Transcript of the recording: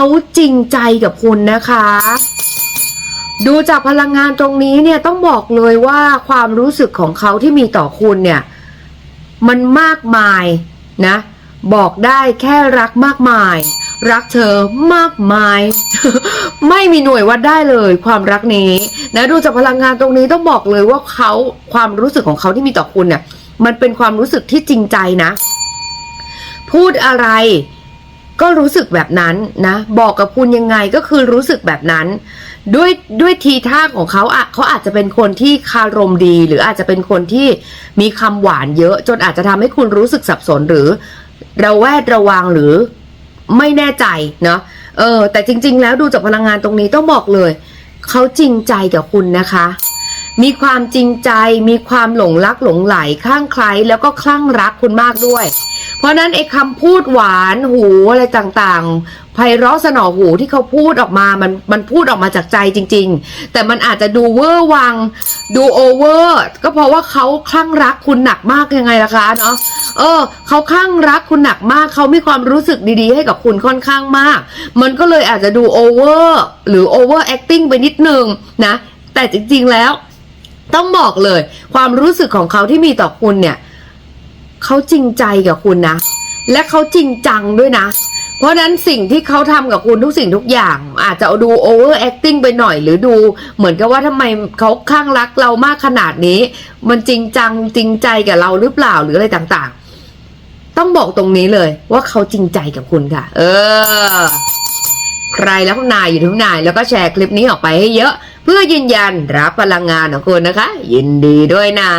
เขาจริงใจกับคุณนะคะ ดูจากพลังงานตรงนี้เนี่ยต้องบอกเลยว่าความรู้สึกของเขาที่มีต่อคุณเนี่ย มันมากมายนะ บอกได้แค่รักมากมาย รักเธอมากมาย ไม่มีหน่วยวัดได้เลยความรักนี้นะดูจากพลังงานตรงนี้ต้องบอกเลยว่าเขาความรู้สึกของเขาที่มีต่อคุณเนี่ยมันเป็นความรู้สึกที่จริงใจนะ พูดอะไร ก็รู้สึกแบบนั้นนะ บอกกับคุณยังไงก็คือรู้สึกแบบนั้น ด้วยด้วยทีท่าของเขาอะเขาอาจจะเป็นคนที่คารมดี หรืออาจจะเป็นคนที่มีคำหวานเยอะ จนอาจจะทำให้คุณรู้สึกสับสนหรือระแวดระวังหรือไม่แน่ใจเนาะเออ แต่จริง ๆ แล้วดูจากพลังงานตรงนี้ต้องบอกเลยเขาจริงใจกับคุณนะคะ มีความจริงใจ มีความหลงรักหลงไหลคลั่งไคล้แล้วก็คลั่งรักคุณมากด้วย เพราะนั้นไอ้คำพูดหวานหูอะไรต่างๆ ไพเราะสนอหูที่เขาพูดออกมา มันมันพูดออกมาจากใจจริง ๆ แต่มันอาจจะดูเวอร์วัง ดูโอเวอร์ ก็เพราะว่าเขาคลั่งรักคุณหนักมากยังไงล่ะคะเนาะเออเขาคลั่งรักคุณหนักมาก เขามีความรู้สึกดีๆ ให้กับคุณค่อนข้างมาก มันก็เลยอาจจะดูโอเวอร์หรือโอเวอร์แอคติ้งไปนิดนึงนะ แต่จริงๆแล้ว ต้องบอกเลย ความรู้สึกของเขาที่มีต่อคุณเนี่ย เขาจริงใจกับคุณนะ และเขาจริงจังด้วยนะ เพราะนั้นสิ่งที่เขาทำกับคุณทุกสิ่งทุกอย่าง อาจจะดูโอเวอร์แอคติ้งไปหน่อยหรือดู เหมือนกับว่าทำไมเขาคลั่งรักเรามากขนาดนี้ มันจริงจังจริงใจกับเราหรือเปล่าหรืออะไรต่างๆ ต้องบอกตรงนี้เลยว่าเขาจริงใจกับคุณค่ะ เออ ใครแล้วคุณนายอยู่ทุกนายแล้วก็แชร์คลิปนี้ออกไปให้เยอะ เพื่อยืนยันรับพลังงานของคุณนะคะ ยินดีด้วยนะ